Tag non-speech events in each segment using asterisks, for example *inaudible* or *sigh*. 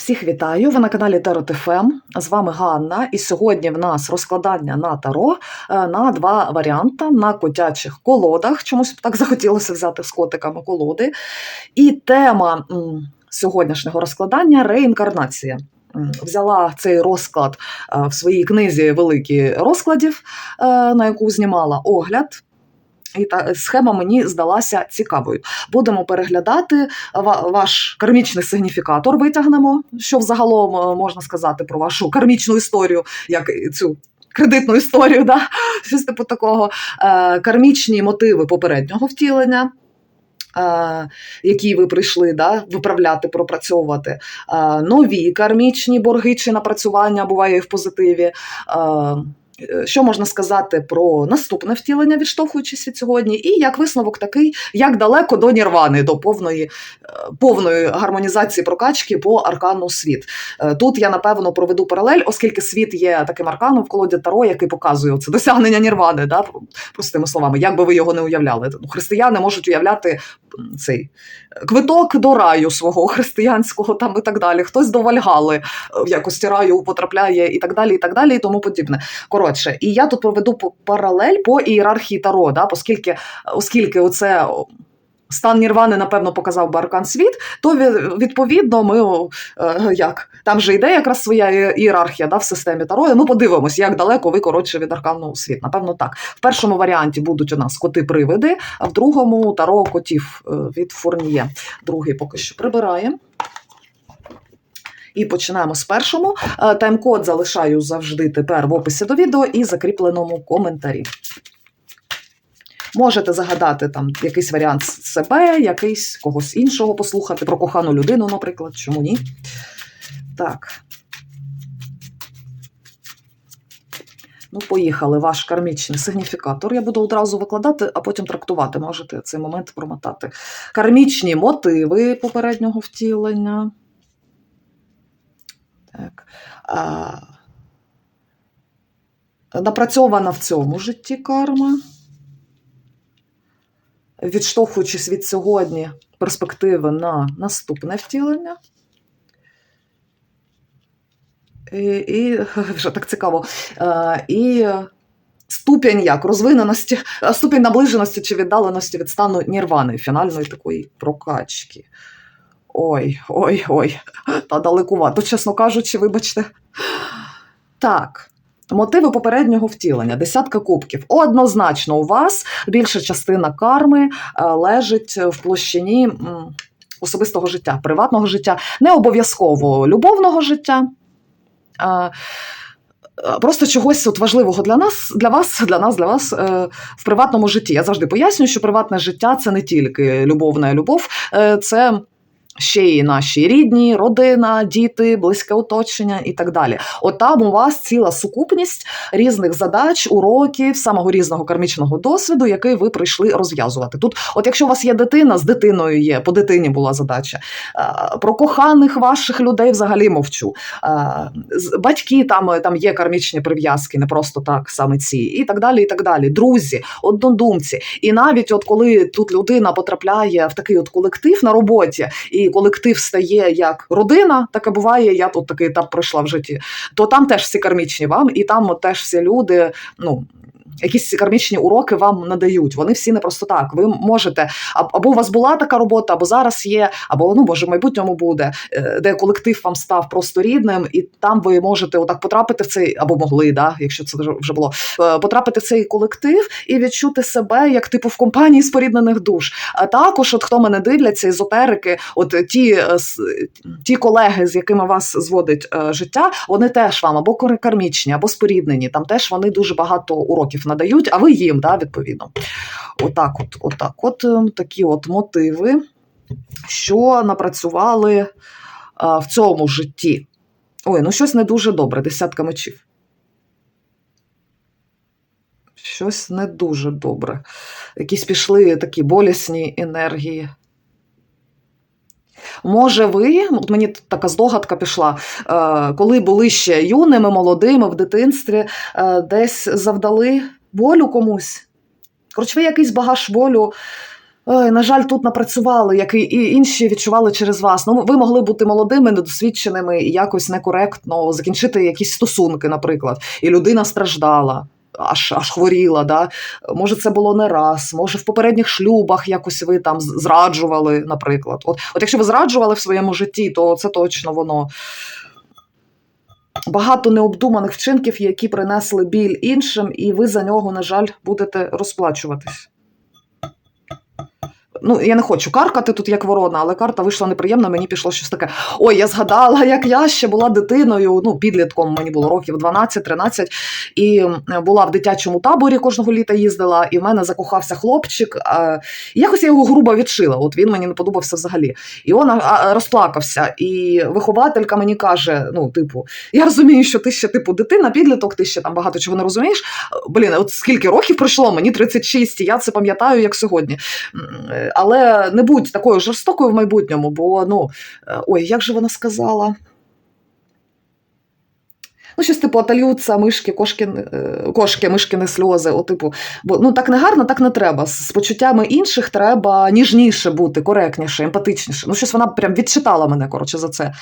Всіх вітаю! Ви на каналі ТФМ. З вами Ганна. І сьогодні в нас розкладання на таро е, на два варіанти на котячих колодах. Чомусь так захотілося взяти з котиками колоди. І тема сьогоднішнього розкладання реінкарнація. Взяла цей розклад е, в своїй книзі великі розкладів, е, на яку знімала огляд. І та схема мені здалася цікавою. Будемо переглядати ва- ваш кармічний сигніфікатор. Витягнемо, що взагалом е, можна сказати про вашу кармічну історію, як цю. Кредитну історію, да? *laughs* щось типу такого, е, кармічні мотиви попереднього втілення, е, які ви прийшли да, виправляти, пропрацьовувати, е, нові кармічні борги чи напрацювання буває в позитиві. Е, е, що можна сказати про наступне втілення, відштовхуючись від сьогодні, і як висновок такий, як далеко до Нірвани, до повної, е, повної гармонізації прокачки по аркану світ. Е, Тут я напевно проведу паралель, оскільки світ є таким арканом в колоді Таро, який показує це досягнення Нірвани, да? простими словами, як би ви його не уявляли. Ну, Християни можуть уявляти цей квиток до раю свого християнського там і так далі. Хтось до Вальгали е, в якості раю потрапляє і так далі, і так далі, і тому подібне. Коротше, і я тут проведу паралель по ієрархії Таро, да? оскільки, оскільки оце. Стан Нірвани, напевно, показав би аркан світ, то відповідно ми е, як там же йде якраз своя ієрархія да, в системі Таро. Ну, подивимось, як далеко ви коротше від аркану світ. Напевно, так. В першому варіанті будуть у нас коти-привиди, а в другому таро котів е, від Фурніє. Другий поки що прибираємо. І починаємо з першому. Е, Тайм-код залишаю завжди тепер в описі до відео і закріпленому коментарі. Можете загадати там якийсь варіант себе, якийсь когось іншого послухати, про кохану людину, наприклад, чому ні? Так. Ну, поїхали. Ваш кармічний сигніфікатор. Я буду одразу викладати, а потім трактувати. Можете цей момент промотати. Кармічні мотиви попереднього втілення. Так. А, напрацьована в цьому житті карма. Відштовхуючись від сьогодні перспективи на наступне втілення. І, і *laughs* вже так цікаво. Е, і ступінь як розвиненості, е, ступінь наближеності чи віддаленості від стану нірвани, фінальної такої прокачки. Ой, ой, ой, та далекувато, чесно кажучи, вибачте. Так. Мотиви попереднього втілення, десятка кубків. Однозначно, у вас більша частина карми е, лежить в площині особистого життя, приватного життя, не обов'язково любовного життя. е, Просто чогось от важливого для нас, для вас, для нас, для вас е, в приватному житті. Я завжди пояснюю, що приватне життя це не тільки любовна любов, е, це ще й наші рідні, родина, діти, близьке оточення і так далі. От там у вас ціла сукупність різних задач, уроків, самого різного кармічного досвіду, який ви прийшли розв'язувати. Тут, от якщо у вас є дитина, з дитиною є, по дитині була задача. Е, Про коханих ваших людей взагалі мовчу. Е, Батьки там, там є кармічні прив'язки, не просто так, саме ці, і так далі. і так далі. Друзі, однодумці. І навіть от коли тут людина потрапляє в такий от колектив на роботі, і колектив стає як родина, таке буває, я тут такий етап пройшла в житті, то там теж всі кармічні вам, і там теж всі люди, ну. Якісь кармічні уроки вам надають. Вони всі не просто так. Ви можете або у вас була така робота, або зараз є, або ну може в майбутньому буде, е, де колектив вам став просто рідним, і там ви можете отак потрапити в цей, або могли, да, якщо це вже- було, е, потрапити в цей колектив і відчути себе як типу в компанії споріднених душ. А також, от хто мене дивляться, езотерики, от ті, е, ті колеги, з якими вас зводить життя, вони теж вам або кар- кармічні, або споріднені. Там теж вони дуже багато уроків надають, а ви їм, да, відповідно. Отак, от, отак, от ем, такі от мотиви, що напрацювали е, в цьому житті. Ой, ну щось не дуже добре, десятка мечів. Щось не дуже добре. Якісь пішли такі болісні енергії. Може, ви, от мені така здогадка пішла, е, коли були ще юними, молодими в дитинстві, е, десь завдали болю комусь. Коротше, ви якийсь багаж болю Ой, на жаль, тут напрацювали, як і інші відчували через вас. Ну, ви могли бути молодими, недосвідченими і якось некоректно закінчити якісь стосунки, наприклад, і людина страждала. Аж аж хворіла, да? може, це було не раз, може, в попередніх шлюбах якось ви там зраджували, наприклад. От, от якщо ви зраджували в своєму житті, то це точно воно. Багато необдуманих вчинків, які принесли біль іншим, і ви за нього, на жаль, будете розплачуватись. Ну, я не хочу каркати тут як ворона, але карта вийшла неприємна, мені пішло щось таке. Ой, я згадала, як я ще була дитиною, ну, підлітком мені було років 12-13, і була в дитячому таборі кожного літа їздила, і в мене закохався хлопчик. І якось я його грубо відшила. От він мені не подобався взагалі. І а, розплакався. І вихователька мені каже: ну, типу, я розумію, що ти ще типу дитина, підліток, ти ще там багато чого не розумієш. Блін, от скільки років пройшло, мені 36, і я це пам'ятаю як сьогодні. Але не будь такою жорстокою в майбутньому, бо ну е, ой, як же вона сказала? Ну, щось типу отольються мишки, кошки, е, кошки, мишкини сльози. О, типу, бо ну так не гарно, так не треба. З почуттями інших треба ніжніше бути, коректніше, емпатичніше. Ну, щось вона прям відчитала мене, коротше, за це.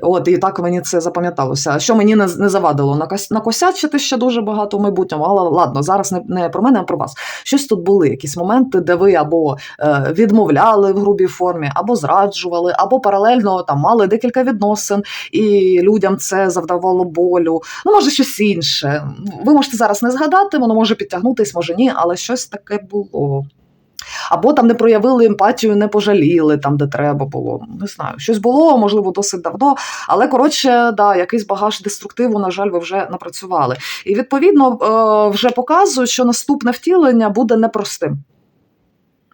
От, і так мені це запам'яталося. Що мені не, не завадило накос, накосячити ще дуже багато в майбутньому. Але ладно, зараз не, не про мене, а про вас. Щось тут були, якісь моменти, де ви або е, відмовляли в грубій формі, або зраджували, або паралельно там мали декілька відносин, і людям це завдавало болю. Ну, може, щось інше. Ви можете зараз не згадати, воно може підтягнутись, може ні, але щось таке було. Або там не проявили емпатію, не пожаліли там, де треба було. Не знаю, щось було, можливо, досить давно. Але коротше, да, якийсь багаж деструктиву, на жаль, ви вже напрацювали. І відповідно е, вже показують, що наступне втілення буде непростим.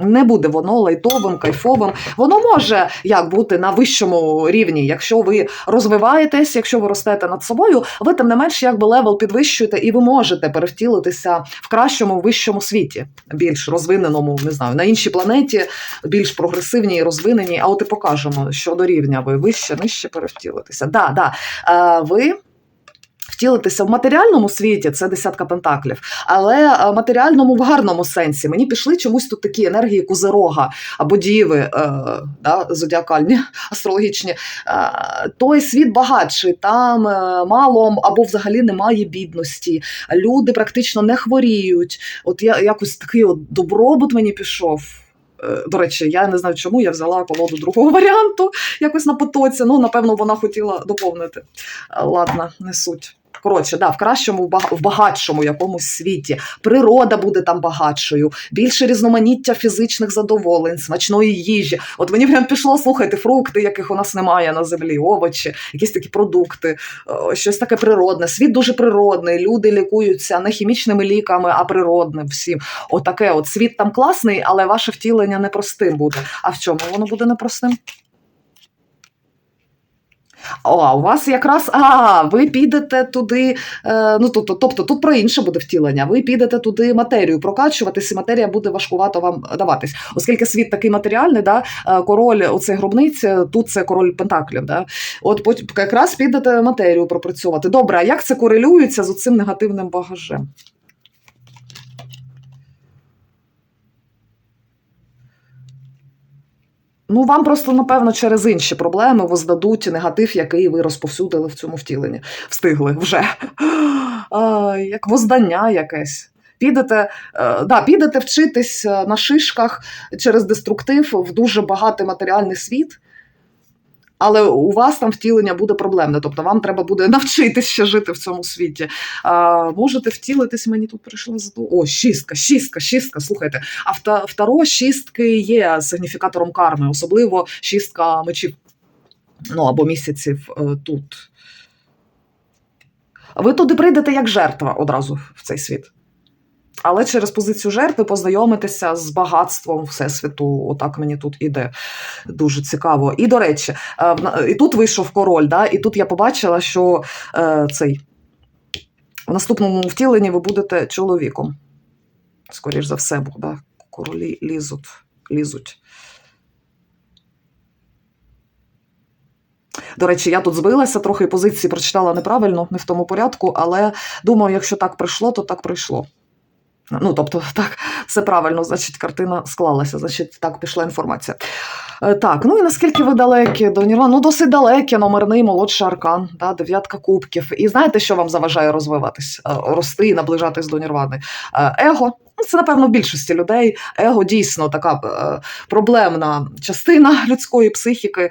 Не буде воно лайтовим, кайфовим. Воно може як бути на вищому рівні, якщо ви розвиваєтесь, якщо ви ростете над собою, ви тим не менш якби левел підвищуєте, і ви можете перевтілитися в кращому вищому світі, більш розвиненому, не знаю, на іншій планеті, більш прогресивній і розвиненій. А от і покажемо, що до рівня ви вище, нижче перевтілитися. Да, да. Е, ви Втілитися в матеріальному світі це десятка пентаклів, але е, матеріальному в гарному сенсі. Мені пішли чомусь тут такі енергії кузерога або діви, е, да, зодіакальні, *laughs* астрологічні. Е, той світ багатший, там е, мало або взагалі немає бідності. Люди практично не хворіють. От я якось такий от добробут мені пішов. Е, До речі, я не знаю, чому я взяла колоду другого *laughs* варіанту якось на потоці. Ну, напевно, вона хотіла доповнити. Е, Ладно, не суть. Коротше, да, в кращому, в багатшому якомусь світі. Природа буде там багатшою, більше різноманіття фізичних задоволень, смачної їжі. От мені прям пішло, слухайте, фрукти, яких у нас немає на землі, овочі, якісь такі продукти, е, щось таке природне. Світ дуже природний. Люди лікуються не хімічними ліками, а природним всім. Отаке, от світ там класний, але ваше втілення непростим буде. А в чому воно буде непростим? А у вас якраз а, ви підете туди. Е, ну, тобто, тобто тут про інше буде втілення. Ви підете туди матерію прокачуватись, і матерія буде важкувато вам даватись. Оскільки світ такий матеріальний, да, е, король оцей гробниць, е, тут це король Пентаклів. Да. От якраз підете матерію пропрацьовувати. Добре, а як це корелюється з цим негативним багажем? Ну, вам просто, напевно, через інші проблеми воздадуть негатив, який ви розповсюдили в цьому втіленні. Встигли вже. А, як воздання якесь. Підете, е, да, підете вчитись е, на шишках через деструктив в дуже багатий матеріальний світ. Але у вас там втілення буде проблемне, тобто вам треба буде *laughs* навчитись ще жити в цьому світі. А, можете втілитись, мені тут прийшла з О, шістка, шістка, шістка. Слухайте. А второ шістки є сигніфікатором карми, особливо шістка мечів. Ну або місяців е, тут. Ви туди прийдете як жертва одразу в цей світ. Але через позицію жертви познайомитися з багатством Всесвіту. Отак мені тут іде дуже цікаво. І до речі, е, і тут вийшов король, да, і тут я побачила, що е, цей в наступному втіленні ви будете чоловіком. Скоріш за все, бо да, королі лізуть. лізуть. До речі, я тут збилася трохи позиції прочитала неправильно, не в тому порядку, але думаю, якщо так прийшло, то так прийшло. Ну, тобто, так, все правильно, значить, картина склалася, значить, так пішла інформація. Е, Так, ну і наскільки ви далекі до Нірвани? Ну, досить далекі, номерний молодший аркан, да, дев'ятка кубків. І знаєте, що вам заважає розвиватись, е, рости і наближатись до Нірвани? Е, Его. Ну, Це, напевно, в більшості людей. Его дійсно така проблемна частина *laughs* людської психіки,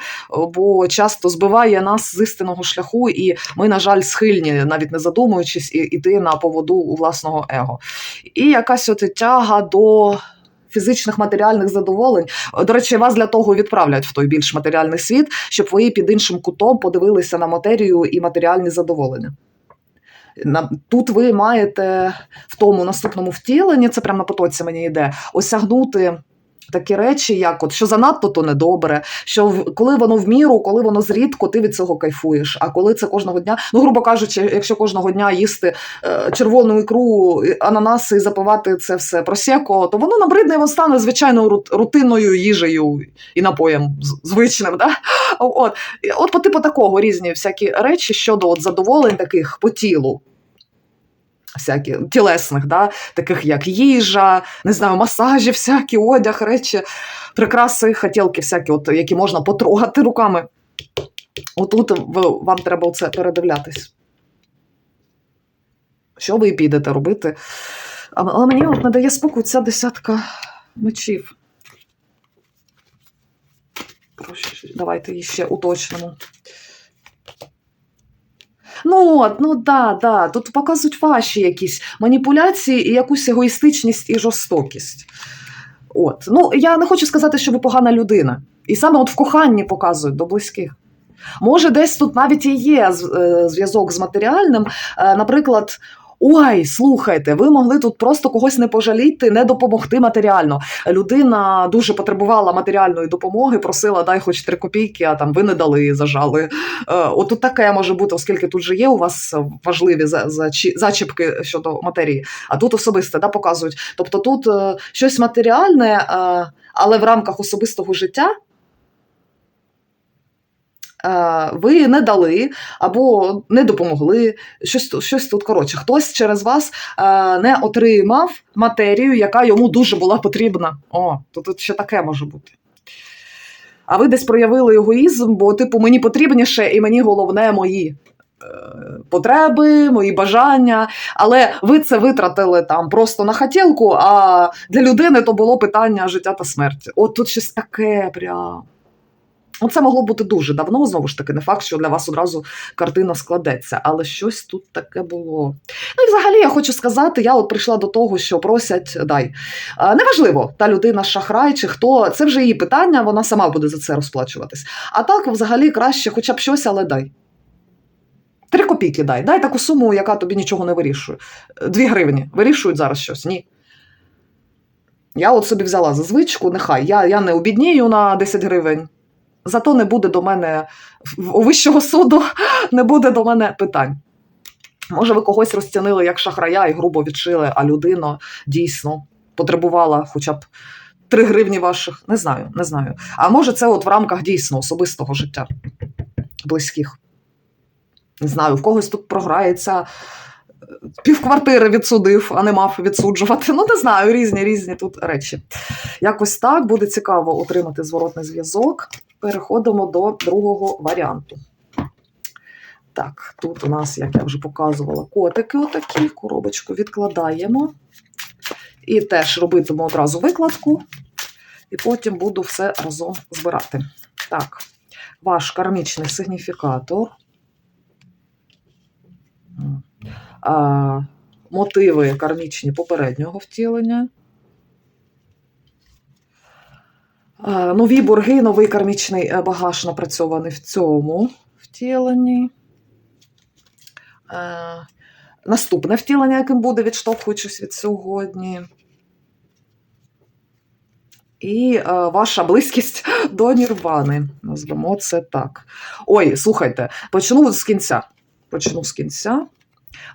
бо часто збиває нас з істинного шляху, і ми, на жаль, схильні, навіть не задумуючись, іти на поводу у власного его. І якась от тяга до. Фізичних матеріальних задоволень. До речі, вас для того відправлять в той більш матеріальний світ, щоб ви під іншим кутом подивилися на матерію і матеріальні задоволення. Тут ви маєте в тому наступному втіленні, це прямо на потоці мені йде, осягнути такі речі, як от що занадто, то недобре, що в- коли воно в міру, коли воно зрідко, ти від цього кайфуєш. А коли це кожного дня, ну грубо кажучи, якщо кожного дня їсти е, червону ікру, ананаси і запивати це все просеко, то воно набридне і воно стане звичайною рутинною їжею і напоєм звичним. Да? От, от по типу такого різні всякі речі щодо от задоволень таких по тілу. Всякі тілесних, да? таких як їжа, не знаю, масажі, всякі, одяг, речі, прикраси, хотілки, всякі, от, які можна потрогати руками. Отут вам треба це передивлятись. Що ви підете робити? Але мені от не дає спокою ця десятка мечів. Давайте її ще уточнимо. Ну от, ну да, да. Тут показують ваші якісь маніпуляції і якусь егоїстичність і жорстокість. От. Ну, я не хочу сказати, що ви погана людина. І саме от в коханні показують до близьких. Може, десь тут навіть і є е, зв'язок з матеріальним. Е, Наприклад, ой, слухайте, ви могли тут просто когось не пожаліти, не допомогти матеріально. Людина дуже потребувала матеріальної допомоги, просила, дай хоч три копійки, а там ви не дали, зажали. Е, От таке може бути, оскільки тут же є у вас важливі зачіпки щодо матерії, а тут особисте да, показують. Тобто тут е, щось матеріальне, е, але в рамках особистого життя. Е, Ви не дали або не допомогли. Щось, щось тут коротше. Хтось через вас е, не отримав матерію, яка йому дуже була потрібна. О, то тут ще таке може бути. А ви десь проявили егоїзм, бо, типу, мені потрібніше, і мені головне мої е, потреби, мої бажання. Але ви це витратили там просто на хотілку, а для людини то було питання життя та смерті. От тут щось таке прям. Оце могло бути дуже давно, знову ж таки, не факт, що для вас одразу картина складеться, але щось тут таке було. Ну і взагалі я хочу сказати, я от прийшла до того, що просять дай. А, неважливо, та людина шахрай чи хто, це вже її питання, вона сама буде за це розплачуватись. А так, взагалі, краще хоча б щось, але дай. Три копійки дай. Дай таку суму, яка тобі нічого не вирішує. Дві гривні. Вирішують зараз щось? Ні. Я от собі взяла за звичку, нехай. Я, я не обіднію на 10 гривень. Зато не буде до мене у вищого суду *laughs* не буде до мене питань. Може, ви когось розцінили як шахрая і грубо відшили, а людина дійсно потребувала хоча б 3 гривні ваших. Не знаю, не знаю. А може, це от в рамках дійсно особистого життя близьких. Не знаю, в когось тут програється. Півквартири відсудив, а не мав відсуджувати. Ну, не знаю, різні різні тут речі. Якось так буде цікаво отримати зворотний зв'язок. Переходимо до другого варіанту. Так, тут у нас, як я вже показувала, котики отакі, коробочку відкладаємо. І теж робитиму одразу викладку, і потім буду все разом збирати. Так, ваш кармічний сигніфікатор. А, мотиви кармічні попереднього втілення. Е, Нові борги, новий кармічний е, багаж напрацьований в цьому втіленні. Е, Наступне втілення, яким буде, відштовхуючись від сьогодні. І е, ваша близькість до Нірвани. Назвемо це так. Ой, слухайте, почну з кінця. Почну з кінця.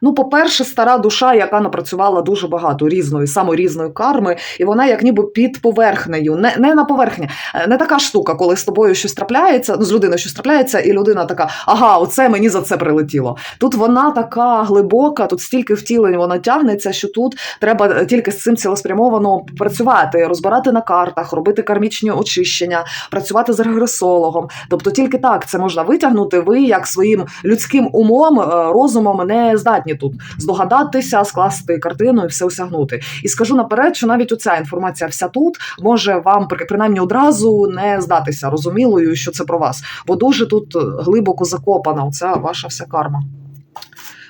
Ну, по-перше, стара душа, яка напрацювала дуже багато різної, саме різної карми, і вона як ніби під поверхнею, не, не на поверхні, Е, не така штука, коли з тобою щось трапляється, ну з людиною щось трапляється, і людина така, ага, оце мені за це прилетіло. Тут вона така глибока, тут стільки втілень вона тягнеться, що тут треба е, тільки з цим цілеспрямовано працювати, розбирати на картах, робити кармічні очищення, працювати з регресологом. Тобто тільки так це можна витягнути. Ви як своїм людським умом, е, розумом не здатні тут здогадатися, скласти картину і все осягнути. І скажу наперед, що навіть оця інформація вся тут може вам при- принаймні одразу не здатися розумілою, що це про вас, бо дуже тут глибоко закопана оця ваша вся карма.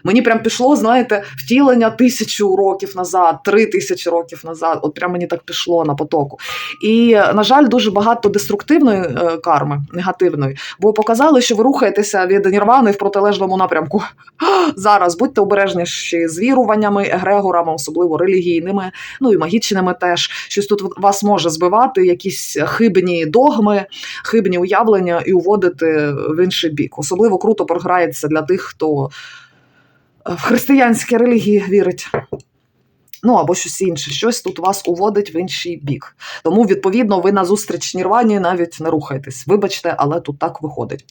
Мені прям пішло, знаєте, втілення тисячу років назад, три тисячі років назад. От прям мені так пішло на потоку. І, на жаль, дуже багато деструктивної е, карми, негативної, бо показали, що ви рухаєтеся від нірвани в протилежному напрямку. *gasps* Зараз будьте обережніші з віруваннями, егрегорами, особливо релігійними, ну і магічними теж. Щось тут вас може збивати, якісь хибні догми, хибні уявлення і уводити в інший бік. Особливо круто програється для тих, хто в християнські релігії вірить. Ну або щось інше, щось тут вас уводить в інший бік. Тому, відповідно, ви на зустріч Нірвані навіть не рухаєтесь. Вибачте, але тут так виходить.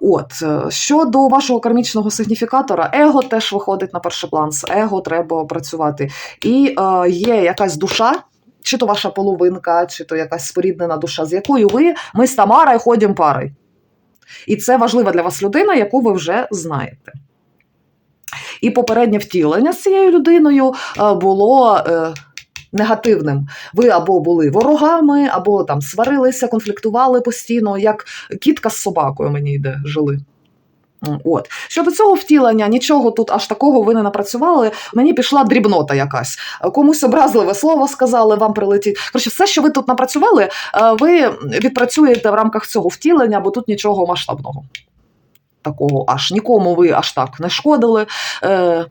От е, щодо вашого кармічного сигніфікатора, его теж виходить на перший план. З его треба працювати. І е, є якась душа. Чи то ваша половинка, чи то якась споріднена душа, з якою ви ми з Тамарою ходимо парою. І це важлива для вас людина, яку ви вже знаєте. І попереднє втілення з цією людиною е, було е, негативним. Ви або були ворогами, або там сварилися, конфліктували постійно, як кітка з собакою мені йде, жили. От щодо цього втілення, нічого тут аж такого ви не напрацювали. Мені пішла дрібнота якась. Комусь образливе слово сказали, вам прилетіть. Коротше, все, що ви тут напрацювали, е, ви відпрацюєте в рамках цього втілення, бо тут нічого масштабного. Такого аж нікому ви аж так не шкодили. Е,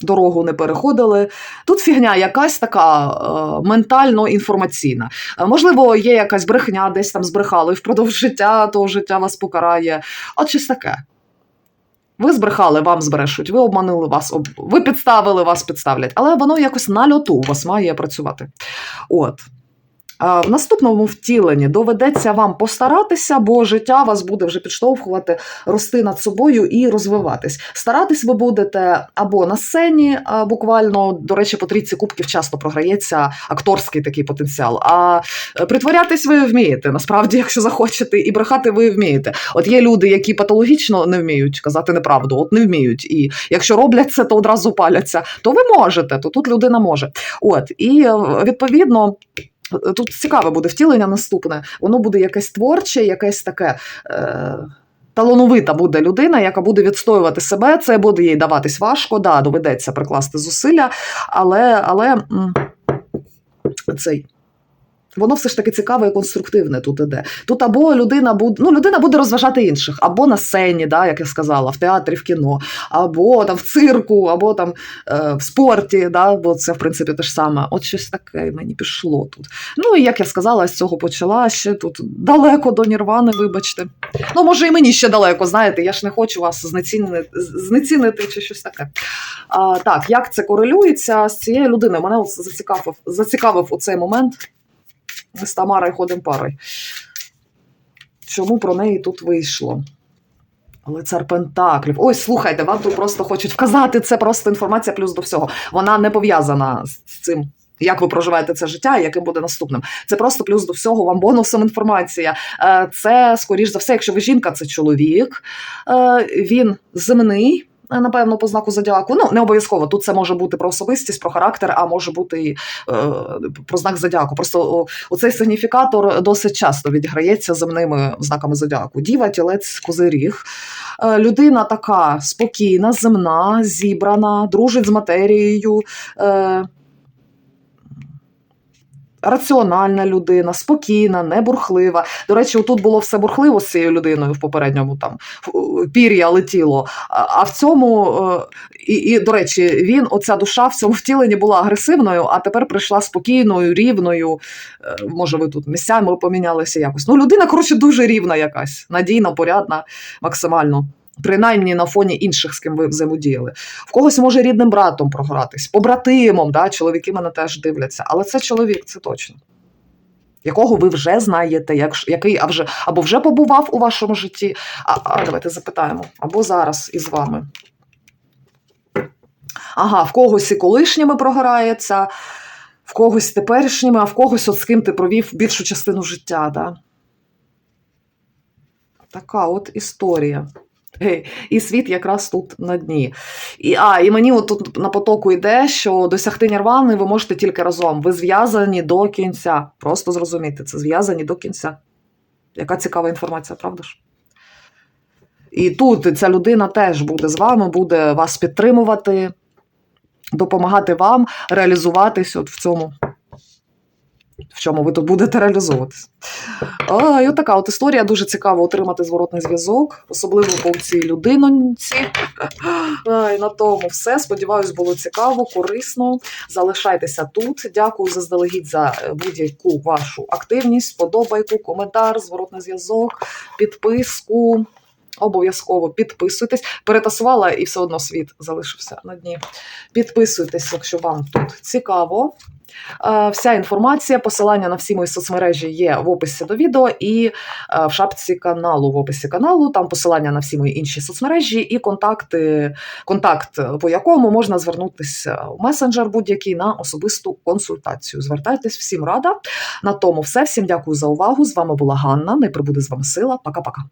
Дорогу не переходили. Тут фігня якась така е, ментально-інформаційна. Е, можливо, є якась брехня, десь там збрехали впродовж життя, то життя вас покарає. От щось таке. Ви збрехали, вам збрешуть, ви обманули вас, об... ви підставили, вас підставлять. Але воно якось на льоту у вас має працювати. От. В наступному втіленні доведеться вам постаратися, бо життя вас буде вже підштовхувати рости над собою і розвиватись. Старатись ви будете або на сцені, буквально, до речі, по трійці кубків часто програється акторський такий потенціал. А е, притворятись ви вмієте, насправді, якщо захочете, і брехати ви вмієте. От є люди, які патологічно не вміють казати неправду, от не вміють. І якщо роблять це, то одразу паляться. То ви можете, то тут людина може. От і е, відповідно. Тут цікаве буде втілення наступне. Воно буде якесь творче, якесь таке. Е- Талановита буде людина, яка буде відстоювати себе. Це буде їй даватись важко, да, доведеться прикласти зусилля, але, але цей. Воно все ж таки цікаве і конструктивне тут іде. Тут або людина буде, ну, людина буде розважати інших, або на сцені, да, як я сказала, в театрі, в кіно, або там в цирку, або там е, в спорті, да, бо це, в принципі, те ж саме. От щось таке мені пішло тут. Ну і як я сказала, з цього почала ще тут далеко до Нірвани, вибачте. Ну, може, і мені ще далеко, знаєте, я ж не хочу вас знецінити, знецінити чи щось таке. А, так, як це корелюється з цією людиною? Мене зацікавив, зацікавив у цей момент. Ми з Тамарою ходимо парою. Чому про неї тут вийшло? Лицар Пентаклів. Ось, слухайте, вам тут просто хочуть вказати, це просто інформація плюс до всього. Вона не пов'язана з цим. Як ви проживаєте це життя і яким буде наступним? Це просто плюс до всього вам бонусом інформація. Е, Це, скоріш за все, якщо ви жінка, це чоловік. Е, Він земний. Е, Напевно, по знаку зодіаку. Ну, не обов'язково. Тут це може бути про особистість, про характер, а може бути і е, про знак зодіаку. Просто у оцей сигніфікатор досить часто відіграється земними знаками зодіаку. Діва, тілець, козиріг. Е, людина така спокійна, земна, зібрана, дружить з матерією. Раціональна людина, спокійна, не бурхлива. До речі, тут було все бурхливо з цією людиною в попередньому там пір'я летіло. А а в цьому, е, і, і до речі, він, оця душа в цьому втіленні була агресивною, а тепер прийшла спокійною, рівною. Е, Може, ви тут місцями помінялися якось. Ну, людина, коротше, дуже рівна якась, надійна, порядна, максимально. Принаймні на фоні інших, з ким ви взаємодіяли. В когось може рідним братом програтись, побратимом, да? чоловіки мене теж дивляться. Але це чоловік, це точно. Якого ви вже знаєте, як, який а вже, або вже побував у вашому житті. А, а давайте запитаємо, або зараз із вами. Ага, в когось і колишніми програється, в когось теперішніми, а в когось от з ким ти провів більшу частину життя. Да? Така от історія. *laughs* І світ якраз тут на дні. І, а, і мені от тут на потоку йде, що досягти нірвани ви можете тільки разом. Ви зв'язані до кінця. Просто зрозумійте, це зв'язані до кінця. Яка цікава інформація, правда ж? І тут ця людина теж буде з вами, буде вас підтримувати, допомагати вам реалізуватись от в цьому, в чому ви тут будете реалізовуватись. І от така от історія дуже цікаво отримати зворотний зв'язок, особливо по цій людинонці. І на тому все. Сподіваюсь, було цікаво, корисно. Залишайтеся тут. Дякую заздалегідь за е, будь-яку вашу активність, подобайку, коментар, зворотний зв'язок, підписку. Обов'язково підписуйтесь. Перетасувала і все одно світ залишився на дні. Підписуйтесь, якщо вам тут цікаво. Е, Вся інформація, посилання на всі мої соцмережі є в описі до відео і е, в шапці каналу. В описі каналу там посилання на всі мої інші соцмережі і контакти, контакт, по якому можна звернутися в месенджер будь-який на особисту консультацію. Звертайтесь всім рада. На тому все. Всім дякую за увагу. З вами була Ганна. Не прибуде з вами сила. Пока-пока.